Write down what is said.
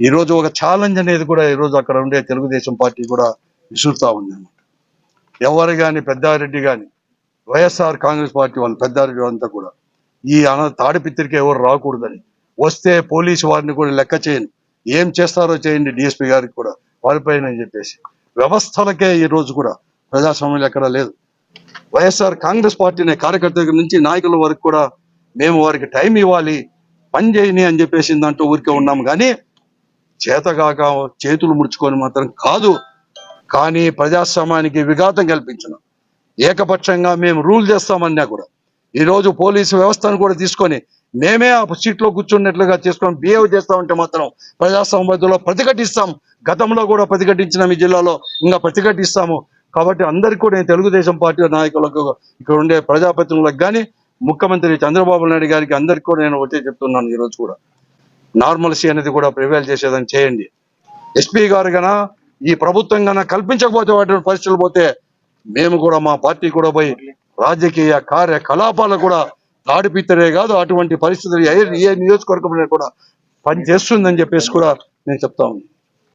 ఈ రోజు ఒక ఛాలెంజ్ అనేది కూడా ఈ రోజు అక్కడ ఉండే తెలుగుదేశం పార్టీ కూడా విసురుతా ఉంది అనమాట ఎవరు కానీ పెద్దారెడ్డి కానీ వైఎస్ఆర్ కాంగ్రెస్ పార్టీ వాళ్ళు పెద్దారెడ్డి అంతా కూడా ఈ అన తాడిపిత్రికి ఎవరు రాకూడదని వస్తే పోలీసు వారిని కూడా లెక్క చేయండి ఏం చేస్తారో చేయండి డిఎస్పీ గారికి కూడా వారిపైన చెప్పేసి. వ్యవస్థలకే ఈ రోజు కూడా ప్రజాస్వామ్యం ఎక్కడ లేదు. వైఎస్ఆర్ కాంగ్రెస్ పార్టీని కార్యకర్త దగ్గర నుంచి నాయకుల వరకు కూడా మేము వారికి టైం ఇవ్వాలి పని చేయని అని చెప్పేసి దాంట్లో ఊరికే ఉన్నాం. కానీ చేతగాక చేతులు ముడుచుకొని మాత్రం కాదు కానీ ప్రజాస్వామ్యానికి విఘాతం కల్పించిన. ఏకపక్షంగా మేము రూల్ చేస్తామన్నా కూడా. ఈ రోజు పోలీసు వ్యవస్థను కూడా తీసుకొని మేమే ఆ సీట్లో కూర్చున్నట్లుగా చేసుకొని బిహేవ్ చేస్తామంటే మాత్రం ప్రజాస్వామ్యంలో ప్రతిఘటిస్తాం. గతంలో కూడా ప్రతిఘటించిన ఈ జిల్లాలో ఇంకా ప్రతిఘటిస్తాము. కాబట్టి అందరికీ కూడా నేను తెలుగుదేశం పార్టీ నాయకులకు ఇక్కడ ఉండే ప్రజాప్రతినిధులకు కానీ ముఖ్యమంత్రి చంద్రబాబు నాయుడు గారికి అందరికీ కూడా నేను ఒకటే చెప్తున్నాను ఈ రోజు కూడా. నార్మల్సీ అనేది కూడా ప్రివేల్ చేసేదని చేయండి. ఎస్పీ గారు గన ఈ ప్రభుత్వం గన కల్పించకపోతే వాటి పరిస్థితులు పోతే మేము కూడా మా పార్టీ కూడా పోయి రాజకీయ కార్యకలాపాలు కూడా దాడిపిత్తరే కాదు అటువంటి పరిస్థితులు ఏ నియోజకవర్గం కూడా పని చేస్తుందని చెప్పేసి కూడా నేను చెప్తా ఉన్నాను